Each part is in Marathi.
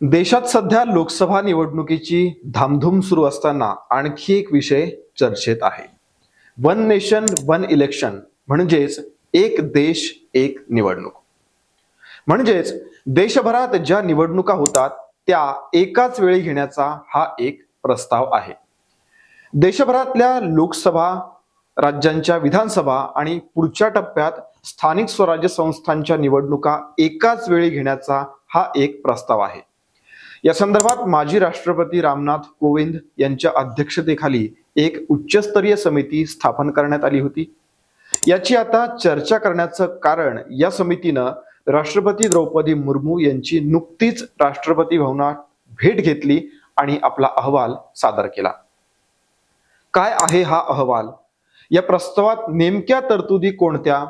देशात सध्या लोकसभा निवडणुकीची धामधूम सुरू असताना आणखी एक विषय चर्चेत आहे. वन नेशन वन इलेक्शन म्हणजेच एक देश एक निवडणूक. म्हणजेच देशभरात ज्या निवडणुका होतात त्या एकाच वेळी घेण्याचा हा एक प्रस्ताव आहे. देशभरातल्या लोकसभा राज्यांच्या विधानसभा आणि पुढच्या टप्प्यात स्थानिक स्वराज्य संस्थांच्या निवडणुका एकाच वेळी घेण्याचा हा एक प्रस्ताव आहे. या संदर्भात माजी राष्ट्रपती रामनाथ कोविंद यांच्या अध्यक्षतेखाली एक उच्चस्तरीय समिती स्थापन करण्यात आली होती. याची आता चर्चा करण्याचं कारण या समितीनं राष्ट्रपती द्रौपदी मुर्मू यांची नुकतीच राष्ट्रपती भवनात भेट घेतली आणि आपला अहवाल सादर केला. काय आहे हा अहवाल? या प्रस्तावात नेमक्या तरतुदी कोणत्या?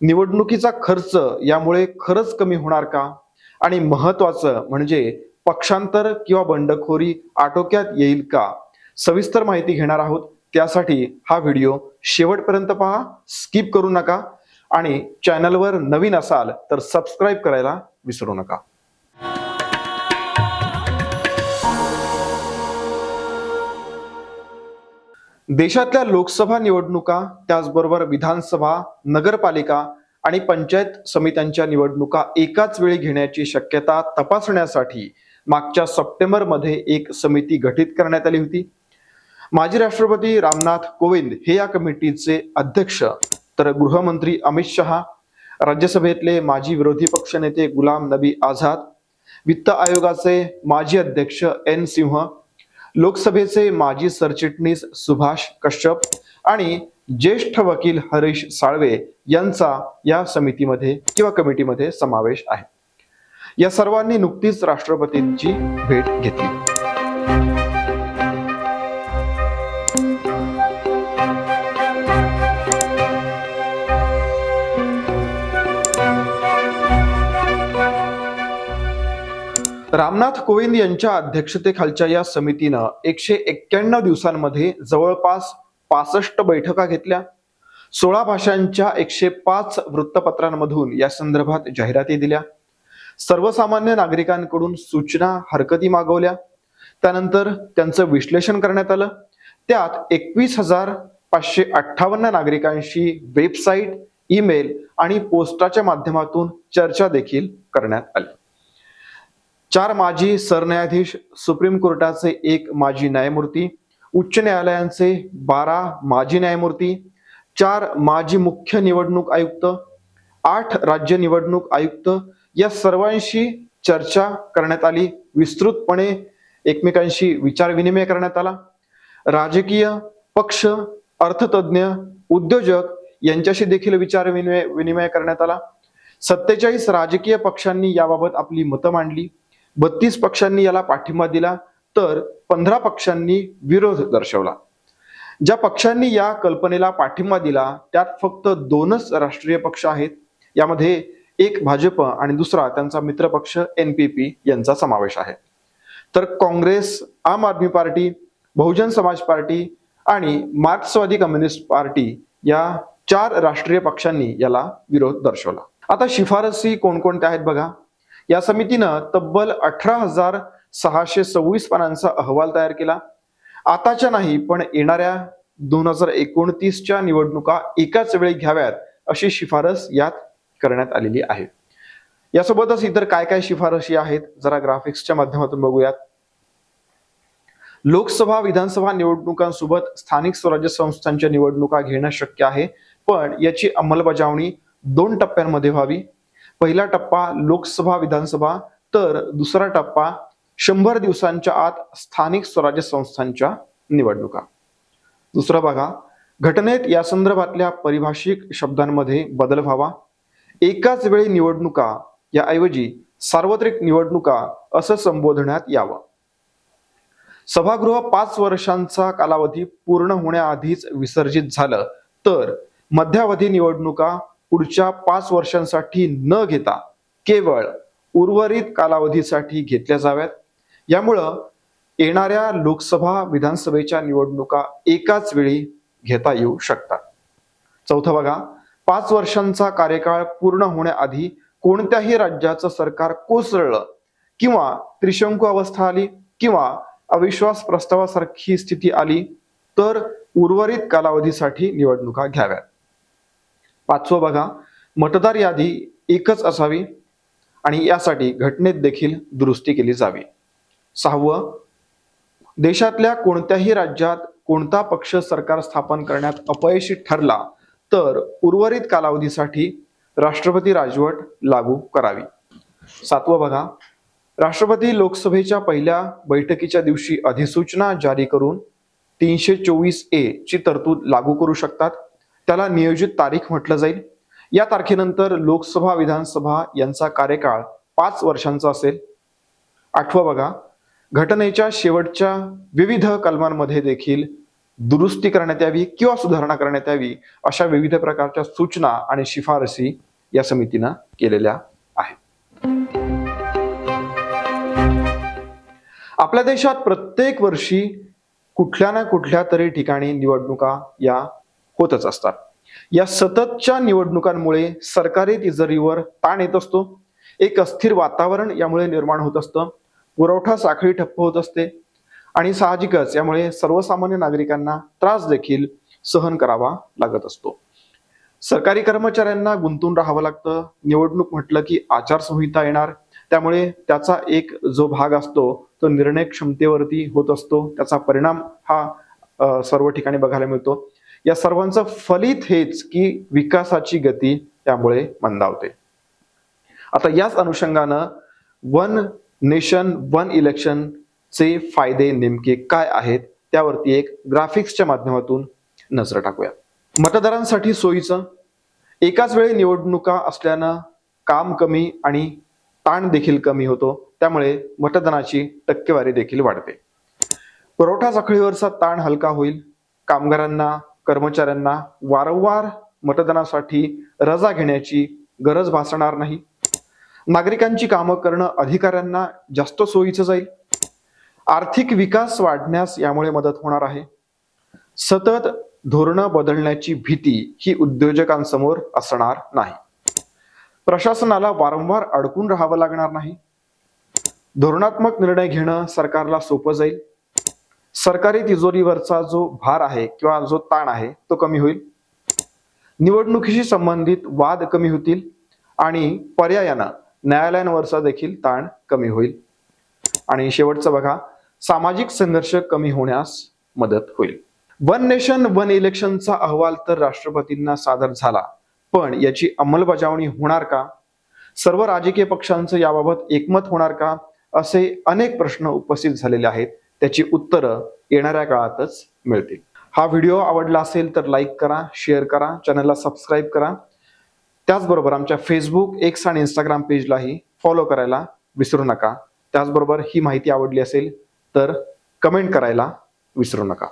निवडणुकीचा खर्च यामुळे खरंच कमी होणार का? आणि महत्वाचं म्हणजे पक्षांतर किंवा बंडखोरी आटोक्यात येईल का? सविस्तर माहिती घेणार आहोत. त्यासाठी हा व्हिडिओ शेवटपर्यंत पहा स्किप करू नका आणि चॅनलवर नवीन असाल तर सबस्क्राईब करायला विसरू नका. देशातल्या लोकसभा निवडणुका त्याचबरोबर विधानसभा नगरपालिका आणि पंचायत समित्यांच्या निवडणुका एकाच वेळी घेण्याची शक्यता तपासण्यासाठी मागच्या सप्टेंबरमध्ये एक समिती गठीत करण्यात आली होती. माजी राष्ट्रपती रामनाथ कोविंद हे या कमिटीचे अध्यक्ष तर गृहमंत्री अमित शहा राज्यसभेतले माजी विरोधी पक्षनेते गुलाम नबी आझाद वित्त आयोगाचे माजी अध्यक्ष एन सिंह लोकसभेचे माजी सरचिटणीस सुभाष कश्यप आणि ज्येष्ठ वकील हरीश साळवे यांचा या समितीमध्ये किंवा कमिटीमध्ये समावेश आहे. या सर्वांनी नुकतीच राष्ट्रपतींची भेट घेतली. रामनाथ कोविंद यांच्या अध्यक्षतेखालच्या या समितीनं एकशे एक्क्याण्णव दिवसांमध्ये जवळपास पासष्ट बैठका घेतल्या. सोळा भाषांच्या एकशे पाच वृत्तपत्रांमधून या संदर्भात जाहिराती दिल्या. सर्वसामान्य नागरिकांकडून सूचना हरकती मागवल्या. त्यानंतर त्यांचं विश्लेषण करण्यात आलं. त्यात एकवीस हजार पाचशे अठ्ठावन्न नागरिकांशी वेबसाईट ईमेल आणि पोस्टाच्या माध्यमातून चर्चा देखील करण्यात आली. चार माजी सरन्यायाधीश सुप्रीम कोर्टाचे एक माजी न्यायमूर्ती उच्च न्यायालयांचे बारा माजी न्यायमूर्ती चार माजी मुख्य निवडणूक आयुक्त आठ राज्य निवडणूक आयुक्त या सर्वांशी चर्चा करण्यात आली. विस्तृतपणे एकमेकांशी विचारविनिमय करण्यात आला. राजकीय पक्ष अर्थतज्ञ उद्योजक यांच्याशी देखील विचार विनिमय विनिमय करण्यात आला. सत्तेचाळीस राजकीय पक्षांनी याबाबत आपली मतं मांडली. बत्तीस पक्षांनी याला पाठिंबा दिला. तर पंधरा पक्षांनी विरोध दर्शवला. ज्या पक्षांनी या कल्पनेला पाठिंबा दिला त्यात फक्त दोनच राष्ट्रीय पक्ष आहेत. यामध्ये एक भाजप आणि दुसरा त्यांचा मित्रपक्ष एनपीपी यांचा समावेश आहे. तर काँग्रेस आम आदमी पार्टी बहुजन समाज पार्टी आणि मार्क्सवादी कम्युनिस्ट पार्टी या चार राष्ट्रीय पक्षांनी याला विरोध दर्शवला. आता शिफारसी कोणकोणत्या आहेत बघा. या समितीनं तब्बल अठरा हजार सहाशे सव्वीस पानांचा अहवाल तयार केला. आताच्या नाही पण येणाऱ्या दोन हजार एकोणतीसच्या निवडणुका एकाच वेळी घ्याव्यात अशी शिफारस यात करण्यात आलेली आहे. यासोबतच इतर काय काय शिफारशी आहेत? जरा ग्राफिक्सच्या माध्यमातून बघूयात. लोकसभा विधानसभा निवडणुकांसोबत स्थानिक स्वराज्य संस्थांच्या निवडणुका घेणं शक्य आहे. पण याची अंमलबजावणी दोन टप्प्यांमध्ये व्हावी. पहिला टप्पा लोकसभा विधानसभा तर दुसरा टप्पा शंभर दिवसांच्या आत स्थानिक स्वराज्य संस्थांच्या निवडणुका. दुसरा बघा घटनेत या संदर्भातल्या परिभाषिक शब्दांमध्ये बदल व्हावा. एकाच वेळी निवडणुका याऐवजी सार्वत्रिक निवडणुका असं संबोधण्यात यावं. सभागृह पाच वर्षांचा कालावधी पूर्ण होण्याआधीच विसर्जित झालं तर मध्यावधी निवडणुका पुढच्या पाच वर्षांसाठी न घेता केवळ उर्वरित कालावधीसाठी घेतल्या जाव्यात. यामुळं येणाऱ्या लोकसभा विधानसभेच्या निवडणुका एकाच वेळी घेता येऊ शकतात. चौथं बघा पाच वर्षांचा कार्यकाळ पूर्ण होण्याआधी कोणत्याही राज्याचं सरकार कोसळलं किंवा त्रिशंकू अवस्था आली किंवा अविश्वास प्रस्तावासारखी स्थिती आली तर उर्वरित कालावधीसाठी निवडणुका घ्याव्यात. पाचवं बघा मतदार यादी एकच असावी आणि यासाठी घटनेत देखील दुरुस्ती केली जावी. सहावं देशातल्या कोणत्याही राज्यात कोणता पक्ष सरकार स्थापन करण्यात अपयशी ठरला तर उर्वरित कालावधीसाठी राष्ट्रपती राजवट लागू करावी. सातवं बघा. राष्ट्रपती लोकसभेच्या पहिल्या बैठकीच्या दिवशी अधिसूचना जारी करून तीनशे चोवीस ए ची तरतूद लागू करू शकतात. त्याला नियोजित तारीख म्हटलं जाईल. या तारखेनंतर लोकसभा विधानसभा यांचा कार्यकाळ पाच वर्षांचा असेल. आठवं बघा. घटनेच्या शेवटच्या विविध कलमांमध्ये देखील दुरुस्ती करण्यात यावी किंवा सुधारणा करण्यात यावी अशा विविध प्रकारच्या सूचना आणि शिफारसी या समितीनं केलेल्या आहेत. आपल्या देशात प्रत्येक वर्षी कुठल्या ना कुठल्या तरी ठिकाणी निवडणुका या होतच असतात. या सततच्या निवडणुकांमुळे सरकारी तिजोरीवर ताण येत असतो. एक अस्थिर वातावरण यामुळे निर्माण होत असतं. पुरवठा साखळी ठप्प होत असते. आणि साहजिकच यामुळे सर्वसामान्य नागरिकांना त्रास देखील सहन करावा लागत असतो. सरकारी कर्मचाऱ्यांना गुंतून राहावं लागतं. निवडणूक म्हटलं की आचारसंहिता येणार. त्यामुळे त्याचा एक जो भाग असतो तो निर्णय क्षमतेवरती होत असतो. त्याचा परिणाम हा सर्व ठिकाणी बघायला मिळतो. या सर्वांचं फलित हेच की विकासाची गती त्यामुळे मंदावते. आता याच अनुषंगानं वन नेशन वन इलेक्शन चे फायदे नेमके काय आहेत त्यावरती एक ग्राफिक्सच्या माध्यमातून नजर टाकूया. मतदारांसाठी सोयीचं. एकाच वेळी निवडणुका असल्यानं काम कमी आणि ताण देखील कमी होतो त्यामुळे मतदानाची टक्केवारी देखील वाढते. पुरवठा साखळीवरचा ताण हलका होईल. कामगारांना कर्मचाऱ्यांना वारंवार मतदानासाठी रजा घेण्याची गरज भासणार नाही. नागरिकांची कामं करणं अधिकाऱ्यांना जास्त सोयीचं जाईल. आर्थिक विकास वाढण्यास यामुळे मदत होणार आहे. सतत धोरणं बदलण्याची भीती ही उद्योजकांसमोर असणार नाही. प्रशासनाला वारंवार अडकून राहावं लागणार नाही. धोरणात्मक निर्णय घेणं सरकारला सोपं जाईल. सरकारी तिजोरीवरचा जो भार आहे किंवा जो ताण आहे तो कमी होईल. निवडणुकीशी संबंधित वाद कमी होतील आणि पर्यायानं न्यायालयांवरचा देखील ताण कमी होईल. आणि शेवटचं बघा सामाजिक संघर्ष कमी होण्यास मदत होईल. वन नेशन वन इलेक्शनचा अहवाल तर राष्ट्रपतींना सादर झाला. पण याची अंमलबजावणी होणार का? सर्व राजकीय पक्षांचं याबाबत एकमत होणार का? असे अनेक प्रश्न उपस्थित झालेले आहेत. त्याची उत्तरं येणाऱ्या काळातच मिळतील. हा व्हिडिओ आवडला असेल तर लाईक करा शेअर करा चॅनलला सबस्क्राईब करा. त्याचबरोबर आमच्या फेसबुक एक्स आणि इंस्टाग्राम पेजलाही फॉलो करायला विसरू नका. त्याचबरोबर ही माहिती आवडली असेल तर कमेंट करायला विसरू नका.